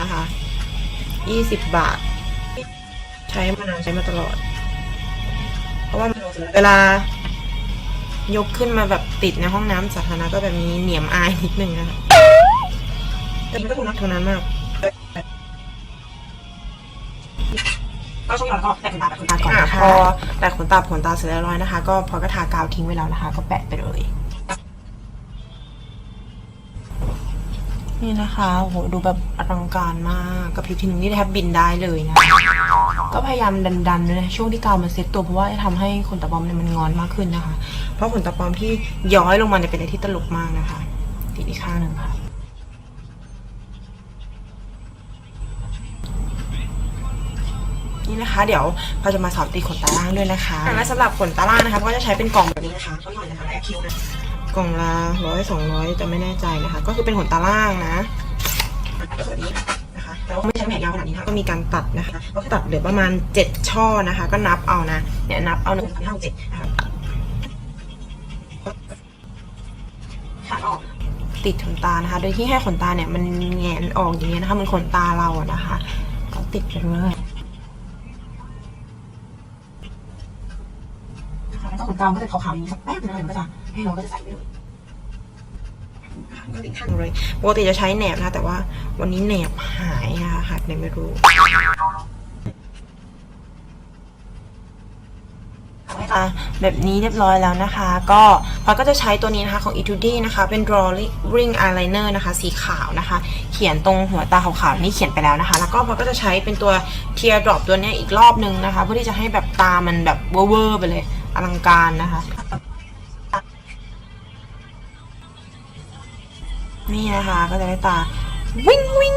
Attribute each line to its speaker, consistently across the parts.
Speaker 1: นะคะยี่สิบบาท ใช้มานานใช้มาตลอด เพราะว่าเวลายกขึ้นมาแบบติดในห้องน้ำสาธารณะก็แบบมีเหนียมอายนิดนึงนะคะแต่มันก็ถูกนักเท่านั้นมาก
Speaker 2: ก็ช่วงนี้เราก็แต่งตาแบบคุณตาก่อน
Speaker 1: อะ
Speaker 2: นะ
Speaker 1: พ
Speaker 2: คะ
Speaker 1: อแต่ขนตาขนตาเสร็จเรียบร้อยนะคะ ก็พอก็ทากาวทิ้งไว้แล้วนะคะ ก็แปะไปเลย นี่นะคะโหดูแบบอลังการมากกับผิวทีนึงนี่แทบบินได้เลยนะ ก็พยายามดันๆด้วยนะช่วงที่กาวมันเซ็ตตัวเพราะว่าจะทำให้ขนตาปลอมเนี่ยมันงอนมากขึ้นนะคะ เพราะขนตาปลอมที่ย้อยลงมาเนี่ยเป็นอะไรที่ตลกมากนะคะ ติดอีกข้างหนึ่งค่ะนี่นะคะ เดี๋ยวเราจะมาสอนตีขนตาล่างด้วยนะคะและสำหรับขนตาล่างนะคะก็จะใช้เป็นกล่องแบบนี้นะคะ
Speaker 2: ช่วงนี้นะคะแอคคิวนะ
Speaker 1: กล่องละร้อยสองร้อยจะไม่แน่ใจนะคะ ก็คือเป็นขนตาล่างนะ
Speaker 2: แบบนี้นะคะแต่ว่าไม่ใช้แผ่นยาวขนาดนี้นะคะ
Speaker 1: ก็มีการตัดนะคะ ก็ตัดเหลือประมาณเจ็ดช่อนะคะ ก็นับเอานะเนี่ยนับเอาหนึ่ง
Speaker 2: ห้าเจ็ดนะคะขาดออก
Speaker 1: ติดขนตานะคะ โดยที่ให้ขนตาเนี่ยมันแงนออกอย่างเงี้ยนะคะมันขนตาเราอะนะคะก็ติดไปเลย
Speaker 2: นะคะแล้วก็ขนตาก็จะขาวๆอย่างนี้สักแป๊บนึงแล้วก็จะให้เราก็จะใส่ไปเลยก็ติดข้าง
Speaker 1: เลยปกติจะใช้แหนบนะคะแต่ว่าวันนี้แหนบหายนะคะหายไปไหนไม่รู้อะแบบนี้เรียบร้อยแล้วนะคะ ก็พลอยก็จะใช้ตัวนี้นะคะของ Etude นะคะ เป็น drawing eyeliner นะคะ สีขาวนะคะ เขียนตรงหัวตาขาวๆนี่เขียนไปแล้วนะคะ แล้วก็พลอยก็จะใช้เป็นตัว tear drop ตัวเนี้ยอีกรอบนึงนะคะ เพื่อที่จะให้แบบตามันแบบเวอร์ๆไปเลย อลังการนะคะ นี่นะคะก็จะได้ตาวิ่งวิ่ง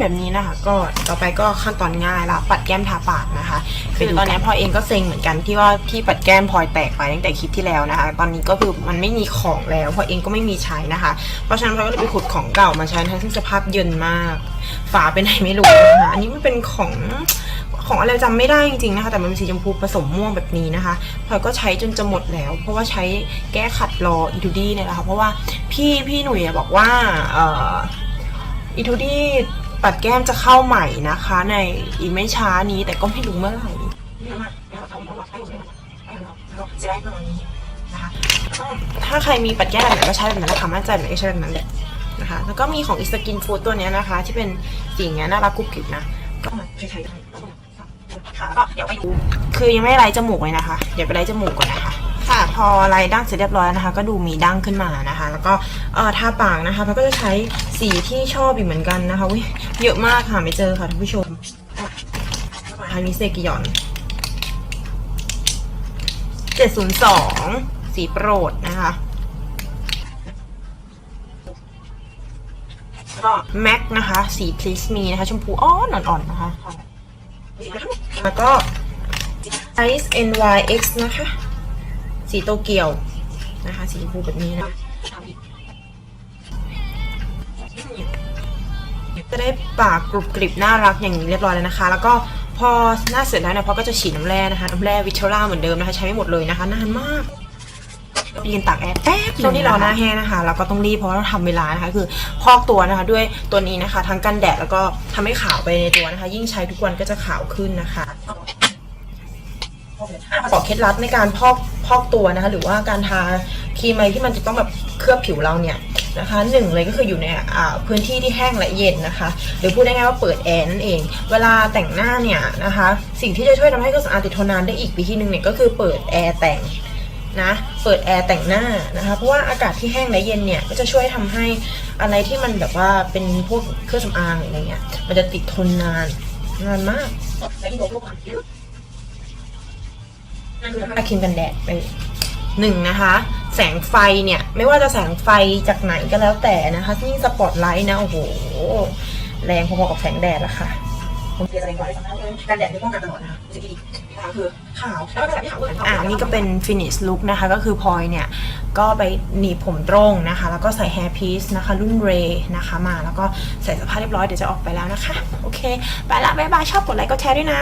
Speaker 1: แบบนี้นะคะ ก็ต่อไปก็ขั้นตอนง่ายละปัดแก้มทาปากนะคะ คือตอนนี้พลอยเองก็เซ็งเหมือนกันที่ว่าที่ปัดแก้มพลอยแตกไปตั้งแต่คลิปที่แล้วนะคะ ตอนนี้ก็คือมันไม่มีของแล้วพลอยเองก็ไม่มีใช้นะคะ เพราะฉะนั้นพลอยก็เลยไปขุดของเก่ามาใช้นะคะซึ่งสภาพเยินมาก ฝาเป็นไหนไม่รู้นะคะอันนี้มันเป็นของของอะไรจำไม่ได้จริงๆนะคะ แต่มันเป็นสีชมพูผสมม่วงแบบนี้นะคะพลอยก็ใช้จนจะหมดแล้ว เพราะว่าใช้แก้ขัดรออีทูดี้เนี่ยแหละค่ะเพราะว่าพี่พี่หนุ่ยอะบอกว่าเอ่ออีทูดี้ ปัดแก้มจะเข้าใหม่นะคะ ในอีกไม่ช้านี้แต่ก็ไม่รู้เมื่อไหร่ถ้าใครมีปัดแก้มแบบไหนก็ใช้แบบนั้นและคะมั่นใจแบบไหนก็ใช้แบบนั้นแหละนะคะ แล้วก็มีของอิสกินฟูดตัวนี้นะคะ ที่เป็นสีเงี้ยน่ารักกรุบกริบนะ
Speaker 2: ก็มาใช้ๆได้ค่ะก็เดี๋ยวไปดู
Speaker 1: คือยังไม่ไล่จมูกเลยนะคะ เดี๋ยวไปไล่จมูกก่อนนะคะ อไล่ดั้งเสร็จเรียบร้อยนะคะ ก็ดูมีดั้งขึ้นมานะคะ แล้วก็เอ่อทาปากนะคะเราก็จะใช้สีที่ชอบอีกเหมือนกันนะคะอุ๊ยเยอะมากค่ะไม่เจอค่ะท่านผู้ชมทามิเซกิยอน702 สีโปรดนะคะ
Speaker 2: แล้วก็
Speaker 1: แม็กนะคะ สี please me นะคะ ชมพูอ้อนอ่อนๆนะคะ แล้วก็ Ice NYX นะคะ สีโตเกียวนะคะ สีชมพูแบบนี้นะจะได้ปากกรุบกริบน่ารักอย่างนี้เรียบร้อยแล้วนะคะ แล้วก็พอหน้าเสร็จแล้วเนี่ยพอก็จะฉีดน้ำแร่นะคะน้ำแร่วิเทอร่าเหมือนเดิมนะคะ ใช้ไม่หมดเลยนะคะนานมากยืนตากแอร์แป๊บช่วงที่เรอหน้าแห้งนะคะ เราก็ต้องรีบเพราะเราทำเวลานะคะ คือพอกตัวนะคะ ด้วยตัวนี้นะคะ ทั้งกันแดดแล้วก็ทำให้ขาวไปในตัวนะคะ ยิ่งใช้ทุกวันก็จะขาวขึ้นนะคะ บอกเคล็ดลับในการพอกพอกตัวนะคะ หรือว่าการทาครีมอะไรที่มันจะต้องแบบเคลือบผิวเราเนี่ยนะคะหนึ่งเลยก็คืออยู่ในพื้นที่ที่แห้งและเย็นนะคะ หรือพูดง่ายๆว่าเปิดแอร์นั่นเอง เวลาแต่งหน้าเนี่ยนะคะ สิ่งที่จะช่วยทำให้เครื่องสำอางติดทนนานได้อีกวิธีหนึ่งเนี่ยก็คือเปิดแอร์แต่งนะเปิดแอร์แต่งหน้านะคะ เพราะว่าอากาศที่แห้งและเย็นเนี่ยก็จะช่วยทำให้อะไรที่มันแบบว่าเป็นพวกเครื่องสำอางออะไรเงี้ยมันจะติดทนนานนานมากาครีมกันแดดไปหนึ่งนะคะ แสงไฟเนี่ย ไม่ว่าจะแสงไฟจากไหนก็แล้วแต่นะคะยิ่งสปอตไลท์นะ โอ้โห แรงพอๆกับแสงแดดละค่ะ
Speaker 2: ผมเรียนอะไรก่อนได้สำคัญเลยการแดดไม่ป้องกันตลอดนะคะสิ่งที่ดีนะคะคือขาวแล้วก็แบบที่ขาวเหมือน
Speaker 1: อ่านี่ก็เป็น finish look นะคะ ก็คือพลอยเนี่ย ก็ไปหนีบผมตรงนะคะ แล้วก็ใส่ hair piece นะคะ รุ่นเรนะคะมาแล้วก็ใส่เสภาพเรียบร้อยเดี๋ยวจะออกไปแล้วนะคะ โอเค ไปละบ๊ายบายชอบกดไลค์กดแชร์ด้วยนะ